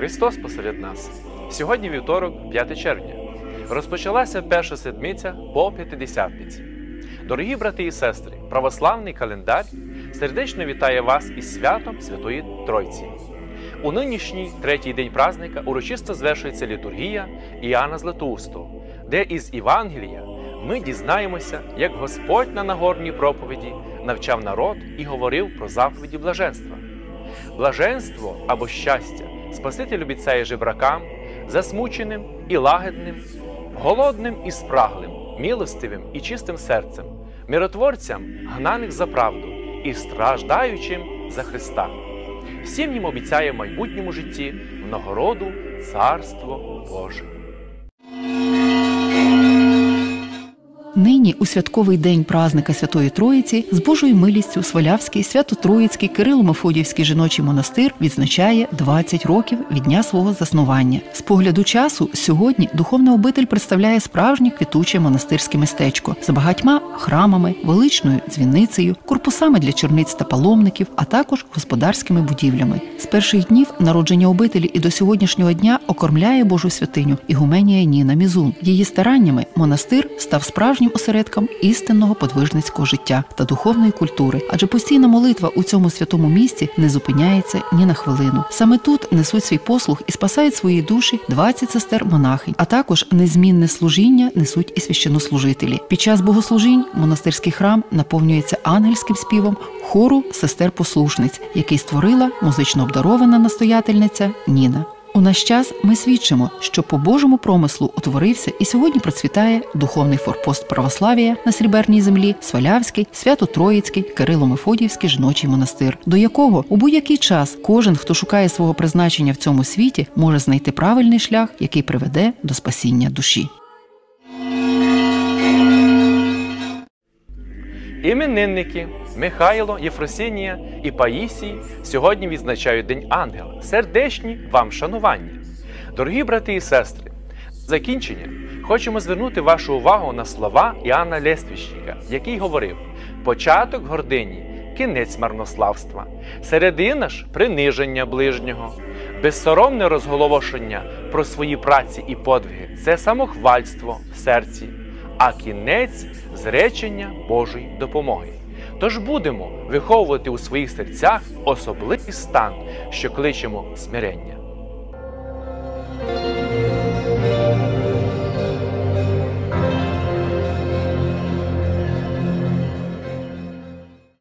Христос посеред нас. Сьогодні вівторок, 5 червня. Розпочалася перша седмиця по п'ятидесятниці. Дорогі брати і сестри, православний календар сердечно вітає вас із святом Святої Тройці. У нинішній третій день празника урочисто звершується літургія Іоанна Златоусту, де із Євангелія ми дізнаємося, як Господь на Нагорній проповіді навчав народ і говорив про заповіді блаженства. Блаженство або щастя Спаситель обіцяє жебракам, засмученим і лагідним, голодним і спраглим, милостивим і чистим серцем, миротворцям, гнаних за правду і страждаючим за Христа. Всім їм обіцяє в майбутньому житті в нагороду Царство Боже. Нині у святковий день празника Святої Троїці з Божою милістю Свалявський Свято-Троїцький Кирило-Мефодіївський жіночий монастир відзначає 20 років від дня свого заснування. З погляду часу сьогодні духовна обитель представляє справжнє квітуче монастирське містечко з багатьма храмами, величною дзвіницею, корпусами для черниць та паломників, а також господарськими будівлями. З перших днів народження обителі і до сьогоднішнього дня окормляє Божу святиню Ігуменія Ніна Мізун. Її стараннями монастир став справжнім осередком істинного подвижницького життя та духовної культури, адже постійна молитва у цьому святому місці не зупиняється ні на хвилину. Саме тут несуть свій послуг і спасають свої душі 20 сестер монахинь, а також незмінне служіння несуть і священнослужителі. Під час богослужінь монастирський храм наповнюється ангельським співом хору сестер послушниць, який створила музично обдарована настоятельниця Ніна. У наш час ми свідчимо, що по Божому промислу утворився і сьогодні процвітає духовний форпост православія на сріберній землі, Свалявський, Свято-Троїцький, Кирило-Мефодіївський жіночий монастир, до якого у будь-який час кожен, хто шукає свого призначення в цьому світі, може знайти правильний шлях, який приведе до спасіння душі. Іменинники Михайло, Єфросинія і Паїсій сьогодні відзначають День Ангела. Сердечні вам шанування. Дорогі брати і сестри, закінчення хочемо звернути вашу увагу на слова Іоанна Лествіщика, який говорив: початок гордині, кінець марнославства, середина ж приниження ближнього, безсоромне розголошення про свої праці і подвиги це самохвальство в серці, а кінець зречення Божої допомоги. Тож будемо виховувати у своїх серцях особливий стан, що кличемо смирення.